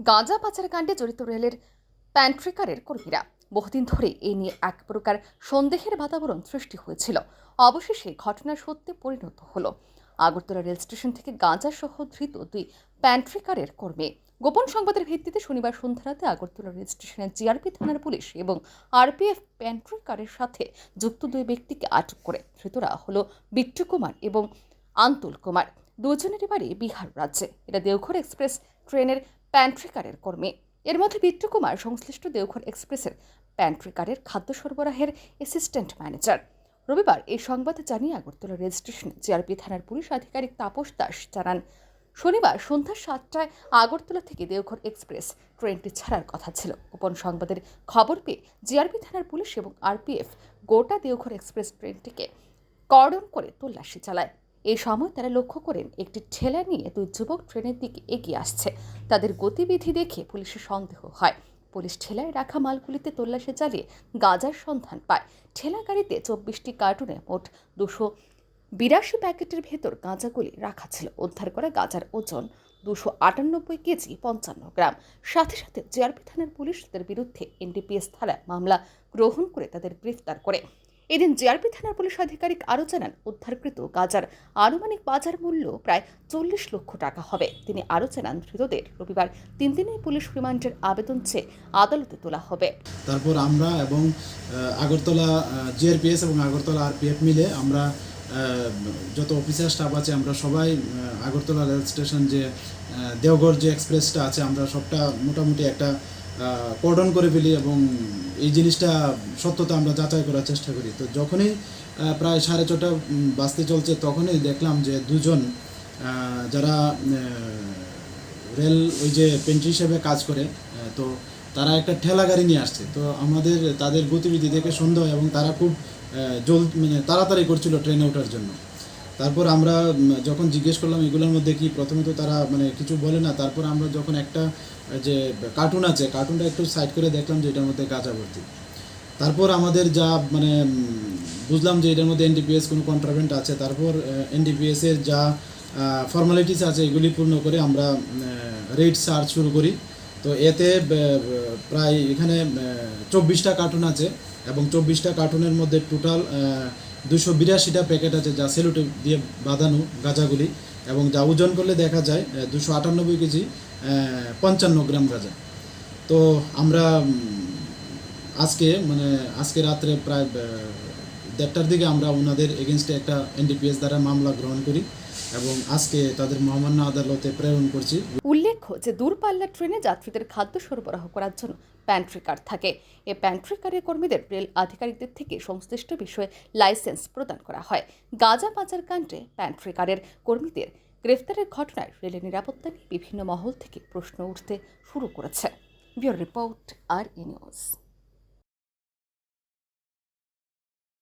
গাঁজা পাচার কাণ্ডে জড়িত রেলের প্যান্ট্রিকারের কর্মীরা বহুদিন ধরে এ নিয়ে এক প্রকার সন্দেহের বাতাবরণ সৃষ্টি হয়েছিল। অবশেষে ঘটনা সত্যি পরিণত হলো। আগরতলা রেল স্টেশন থেকে গাঁজা সহ ধৃত দুই প্যান্ট্রিকারের কর্মী। গোপন সংবাদের ভিত্তিতে শনিবার সন্ধ্যা রাতে আগরতলা রেল স্টেশনের জিআরপি থানার পুলিশ এবং আরপিএফ প্যান্ট্রিকারের সাথে যুক্ত দুই ব্যক্তিকে আটক করে। ধৃতরা হলো বিট্টু কুমার এবং আন্তুল কুমার। দুজনেরই বাড়ি বিহার রাজ্যে। এরা দেওঘর এক্সপ্রেস ট্রেনের প্যান্ট্রিকারের কর্মী। এর মধ্যে বিট্টু কুমার সংশ্লিষ্ট দেওঘর এক্সপ্রেসের প্যান্ট্রিকারের খাদ্য সরবরাহের অ্যাসিস্ট্যান্ট ম্যানেজার রবিবার এই সংবাদ জানিয়ে আগরতলা রেজিস্ট্রেশন জিআরপি থানার পুলিশ আধিকারিক তাপস দাস জানান, শনিবার সন্ধ্যা সাতটায় আগরতলা থেকে দেওঘর এক্সপ্রেস ট্রেনটি ছাড়ার কথা ছিল। গোপন সংবাদের খবর পেয়ে জিআরপি থানার পুলিশ এবং আরপিএফ গোটা দেওঘর এক্সপ্রেস ট্রেনটিকে কর্ডন করে তল্লাশি চালায়। এই সময় তারা লক্ষ্য করেন একটি ঠেলা নিয়ে দুই যুবক ট্রেনের দিকে এগিয়ে আসছে। তাদের গতিবিধি দেখে পুলিশের সন্দেহ হয়। পুলিশ ঠেলায় রাখা মালগুলিতে তল্লাশি চালিয়ে গাঁজার সন্ধান পায়। ঠেলা গাড়িতে চব্বিশটি কার্টুনে মোট দুশো বিরাশি প্যাকেটের ভেতর গাঁজাগুলি রাখা ছিল। উদ্ধার করা গাঁজার ওজন দুশো আটানব্বই কেজি পঞ্চান্ন গ্রাম। সাথে সাথে জিআরপি থানার পুলিশ তাদের বিরুদ্ধে এনডিপিএস থানায় মামলা গ্রহণ করে তাদের গ্রেফতার করে। এদিন জিআরপি থানার পুলিশ আধিকারিক আরও জানান, উদ্ধারকৃত গাজার আনুমানিক বাজার মূল্য প্রায় চল্লিশ লক্ষ টাকা হবে। তিনি আরও জানান, ধৃতদের রবিবার তিন দিনের পুলিশ রিমান্ডের আবেদন চেয়ে আদালতে তোলা হবে। তারপর আমরা এবং আগরতলা জিআরপিএস এবং আগরতলা আরপিএফ মিলে আমরা যত অফিসার, স্টাফ আছে, আমরা সবাই আগরতলা রেল স্টেশন যে দেওঘর যে এক্সপ্রেসটা আছে, আমরা সবটা মোটামুটি একটা কর্ডন করে ফেলি এবং এই জিনিসটা সত্যতা আমরা যাচাই করার চেষ্টা করি। তো যখনই প্রায় সাড়ে ছটা বাজতে চলছে, তখনই দেখলাম যে দুজন যারা রেল ওই যে পেন্ট্রি হিসেবে কাজ করে তো তারা একটা ঠেলা গাড়ি নিয়ে আসছে। তো আমাদের, তাদের গতিবিধি দেখে সন্দেহ এবং তারা খুব জল মানে তাড়াতাড়ি করছিল ট্রেনে ওঠার জন্য। তারপর আমরা যখন জিজ্ঞেস করলাম এগুলোর মধ্যে কি, প্রথমে তো তারা মানে কিছু বলে না, তারপর আমরা যখন একটা, যে কার্টুন আছে কার্টুনটা একটু সাইড করে দেখলাম যে এটার মধ্যে গাঁজা ভর্তি। তারপর আমাদের যা মানে বুঝলাম যে এটার মধ্যে এনডিপিএস কোনো কন্ট্রাভেন্ট আছে, তারপর এনডিপিএস এর যা ফর্মালিটিস আছে, এগুলি পূর্ণ করে আমরা রেড সার্চ শুরু করি। তো এতে প্রায় এখানে চব্বিশটা কার্টুন আছে এবং চব্বিশটা কার্টুনের মধ্যে টোটাল দুশো বিরাশিটা প্যাকেট আছে যা সেলুটে দিয়ে বাঁধানো গাঁজাগুলি এবং যা ওজন করলে দেখা যায় দুশো আটানব্বই কেজি পঞ্চান্ন গ্রাম গাঁজা। তো আমরা আজকে মানে আজকে রাত্রে প্রায় দেড়টার দিকে আমরা ওনাদের এগেনস্টে একটা এনডিপিএস দ্বারা মামলা গ্রহণ করি এবং আজকে তাদের মহামান্য আদালতে প্রেরণ করছি। উল্লেখ্য যে দূরপাল্লার ট্রেনে যাত্রীদের খাদ্য সরবরাহ করার জন্য প্যান্ট্রি কার থাকে। এই প্যান্ট্রি কারের কর্মীদের রেল আধিকারিকদের থেকে সংশ্লিষ্ট বিষয়ে লাইসেন্স প্রদান করা হয়। গাঁজা পাচার কাণ্ডে প্যান্ট্রি কারের কর্মীদের গ্রেফতারের ঘটনায় রেলের নিরাপত্তা নিয়ে বিভিন্ন মহল থেকে প্রশ্ন উঠতে শুরু করেছে। Bureau report, R E news.